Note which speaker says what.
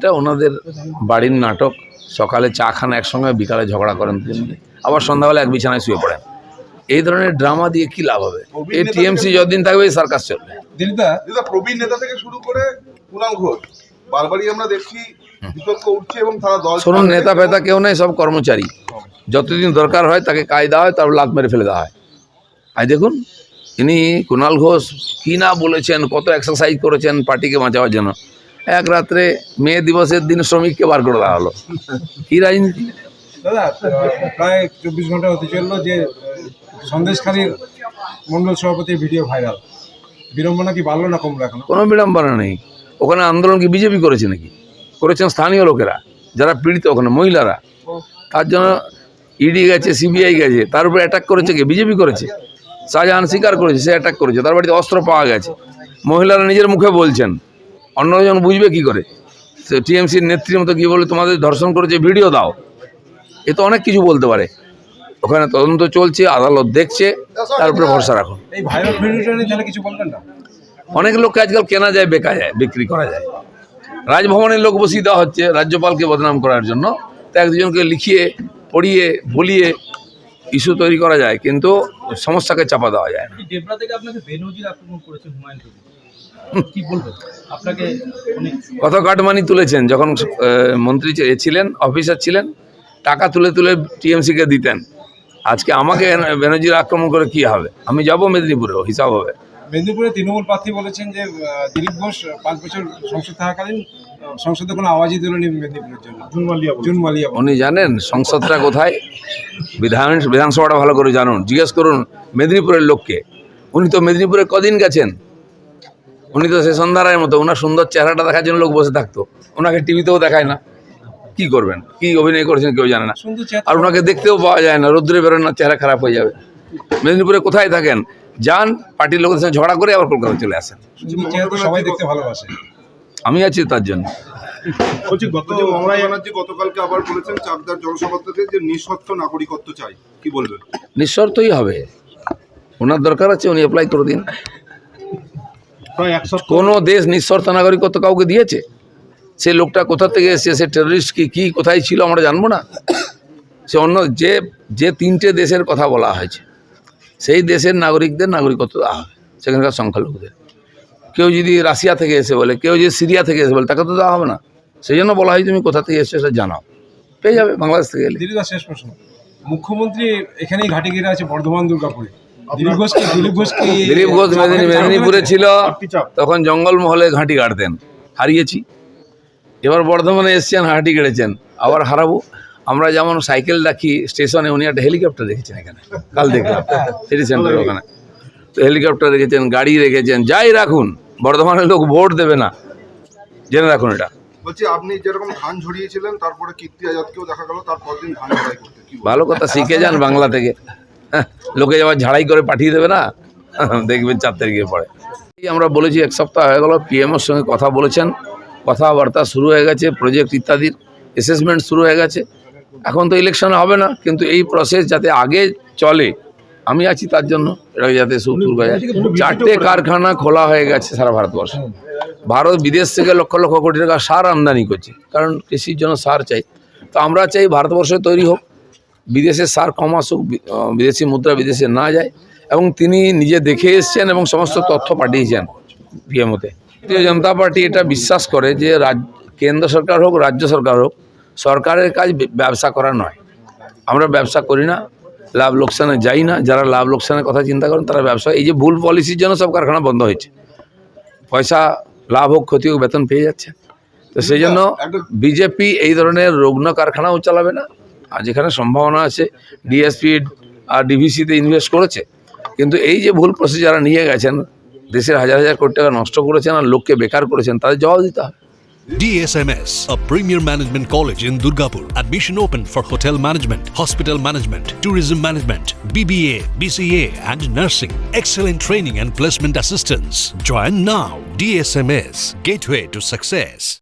Speaker 1: এটা ওনাদের বাড়ির নাটক। সকালে চা খান একসঙ্গে বিকালে ঝগড়া করেন তিনজনে। আবার সন্ধ্যাবেলা এক বিছানায় শুয়ে পড়েন। এই ধরনের ড্রামা দিয়ে কি লাভ হবে? এই টিএমসি যতদিন থাকবে এই সার্কাস চলবে।
Speaker 2: প্রবীণ নেতা থেকে শুরু করে কুণাল ঘোষ বারবারই আমরা দেখছি বিতর্ক উঠছে এবং তারা দল
Speaker 1: শুনুন নেতা ফেতা কেউ নেই সব কর্মচারী। যতদিন দরকার হয় তাকে কায়দা হয় তারপর লাত মেরে ফেলে দেওয়া হয়। আর দেখুন ইনি কুণাল ঘোষ কী না বলেছেন কত এক্সারসাইজ করেছেন পার্টিকে বাঁচাবার জন্য। এক রাত্রে মে দিবসের দিন শ্রমিককে বার করে দেওয়া হলো। কি রাজনীতি?
Speaker 3: দাদা প্রায় চব্বিশ ঘণ্টা হতে চলল যে সন্দেশখালীর মন্ডল সভাপতির ভিডিও ভাইরাল। বিড়ম্বনা কি বাড়লো না কমলো এখন?
Speaker 1: কোনো বিড়ম্বনা নেই। ওখানে আন্দোলন কি বিজেপি করেছে নাকি? করেছেন স্থানীয় লোকেরা যারা পীড়িত ওখানে মহিলারা। তার জন্য ইডি গেছে সিবিআই গেছে তার উপরে অ্যাটাক করেছে কি? বিজেপি করেছে। শাহজাহান স্বীকার করেছে সে অ্যাটাক করেছে। তার বাড়িতে অস্ত্র পাওয়া গেছে। মহিলারা নিজের মুখে বলছেন অন্যজন বুঝবে কি করে? সে টিএমসির নেত্রীর মতো কী বলে তোমাদের ধর্ষণ করেছে ভিডিও দাও? এ তো অনেক কিছু বলতে পারে। ওখানে তদন্ত চলছে আদালত দেখছে তার উপরে ভরসা রাখুন
Speaker 3: না?
Speaker 1: অনেক লোককে আজকাল কেনা যায় বেকা যায় বিক্রি করা যায়। রাজভবনের লোক বসিয়ে দেওয়া হচ্ছে রাজ্যপালকে বদনাম করার জন্য। তা এক দুজনকে লিখিয়ে পড়িয়ে বলিয়ে ইস্যু তৈরি করা যায় কিন্তু সমস্যাকে চাপা দেওয়া যায় না।
Speaker 4: কি বলবেন? আপনাকে
Speaker 1: কত কাটমানি তুলেছেন? যখন মন্ত্রী ছিলেন অফিসার ছিলেন টাকা তুলে তুলে টিএমসিকে দিতেন। আজকে আমাকে ব্যানার্জির আক্রমণ করে কি হবে? আমি যাব মেদিনীপুরেও হিসাব হবে।
Speaker 3: মেদিনীপুরে তৃণমূল প্রার্থী বলেছেন যে দিলীপ ঘোষ পাঁচ বছর সংসদ থাকাকালীন সংসদে কোনো আওয়াজই দিলনি মেদিনীপুরের জন্য। জুন মালিয়া।
Speaker 1: উনি জানেন সংসদটা কোথায়? বিধান বিধানসভাটা ভালো করে জানুন। জিজ্ঞেস করুন মেদিনীপুরের লোককে। উনি তো মেদিনীপুরে কদিন গেছেন? উনি তো সে সন্ধ্যারায়ের মতো ওনার সুন্দর চেহারাটা দেখার জন্য লোক বসে থাকতো। ওনাকে টিভিতেও দেখায় না। কি করবেন? কি অভিনয় করেছেন কেউ জানে না। আর ওনাকে দেখতেও পাওয়া যায় না রৌদ্রে বেরোন না চেহারা খারাপ হয়ে যাবে। মেদিনীপুরে কোথায় থাকেন? যান পার্টির লোকের সঙ্গে ঝগড়া করে আবার কলকাতা চলে আসেন।
Speaker 3: সবাই দেখতে ভালোবাসে।
Speaker 1: আমি আছি তার জন্য।
Speaker 2: বলছি গত মমতা ব্যানার্জি গতকালকে আবার বলেছেন চাকদার জনসভা থেকে যে নিঃশর্ত নাগরিকত্ব চাই। কি বলবেন?
Speaker 1: নিঃশর্তই হবে। ওনার দরকার আছে উনি অ্যাপ্লাই করে দিন। কোনো দেশ নিঃশর্ত নাগরিকত্ব কাউকে দিয়েছে? সে লোকটা কোথা থেকে এসেছে? সে টেররিস্ট কি কী কোথায় ছিল আমরা জানব না? সে অন্য যে যে তিনটে দেশের কথা বলা হয়েছে সেই দেশের নাগরিকদের নাগরিকত্ব দেওয়া হবে সেখানকার সংখ্যালঘুদের। কেউ যদি রাশিয়া থেকে এসে বলে কেউ যদি সিরিয়া থেকে এসে বলে তাকে তো দেওয়া হবে না। সেই জন্য বলা হয় তুমি কোথা থেকে এসছো সেটা জানাও। পেয়ে যাবে বাংলাদেশ থেকে
Speaker 3: শেষ প্রশ্ন। মুখ্যমন্ত্রী এখানেই ঘাটে গিরে আছে বর্ধমান দুর্গাপুরে। দিলীপ ঘোষ
Speaker 1: মেদিনীপুরে ছিল তখন জঙ্গলমহলে ঘাঁটি গাড়তেন হারিয়েছি। এবার বর্ধমানে এসছেন হাঁটি গেড়েছেন আবার হারাবো। আমরা যেমন সাইকেল রাখি স্টেশনে উনি একটা হেলিকপ্টার রেখেছেন এখানে। কাল দেখলাম। সিটি সেন্টার ওখানে। তো হেলিকপ্টার রেখেছেন গাড়ি রেখেছেন। যাই রাখুন বর্ধমানের লোক ভোট দেবে না। জেনে রাখুন এটা।
Speaker 2: বলছি আপনি যেরকম ধান ঝরিয়েছিলেন তারপরে কীর্তি আজাদকেও দেখা গেল তারপর দিন ধান?
Speaker 1: ভালো কথা শিখে যান বাংলা থেকে। হ্যাঁ, লোকে যাবার ঝাড়াই করে পাঠিয়ে দেবে না? দেখবেন চার তারিখের পরে। আমরা বলেছি এক সপ্তাহ হয়ে গেল পিএমওর সঙ্গে কথা বলেছেন, কথাবার্তা শুরু হয়ে গেছে প্রজেক্ট ইত্যাদির অ্যাসেসমেন্ট শুরু হয়ে গেছে। এখন তো ইলেকশন হবে না, কিন্তু এই প্রসেস যাতে আগে চলে, আমি আছি তার জন্য, এটা যাতে সুপুর হয়ে যায়। চারটে কারখানা খোলা হয়ে গেছে সারা ভারতবর্ষে। ভারত বিদেশ থেকে লক্ষ লক্ষ কোটি টাকা সার আমদানি করছে, কারণ কৃষির জন্য সার চাই। তো আমরা চাই ভারতবর্ষে তৈরি হোক বিদেশে সার কম আসুক বিদেশি মুদ্রা বিদেশে না যায় এবং তিনি নিজে দেখে এসছেন এবং সমস্ত তথ্য পাঠিয়েছেন পিএমওতে। ভারতীয় জনতা পার্টি এটা বিশ্বাস করে যে রাজ কেন্দ্র সরকার হোক রাজ্য সরকার হোক সরকারের কাজ ব্যবসা করা নয়। আমরা ব্যবসা করি না লাভ লোকসানে যাই না যারা লাভ লোকসানের কথা চিন্তা করেন তারা ব্যবসা এই যে ভুল পলিসির জন্য সব কারখানা বন্ধ হয়েছে। পয়সা লাভ হোক ক্ষতি হোক বেতন পেয়ে যাচ্ছে। তো সেই জন্য বিজেপি এই ধরনের রুগ্ন কারখানাও চালাবে না। আর যেখানে সম্ভাবনা আছে ডিএসপি আর ডিভিসিতে ইনভেস্ট করেছে কিন্তু এই যে ভুল প্রসেস যারা নিয়ে গেছেন দেশের হাজার হাজার কোটি টাকা নষ্ট করেছেন আর লোককে বেকার করেছেন তাদের জবাব দিতে হবে
Speaker 5: DSMS, a premier management college in Durgapur. Admission open for hotel management, hospital management, tourism management, BBA, BCA, and nursing. Excellent training and placement assistance. Join now. DSMS, gateway to success.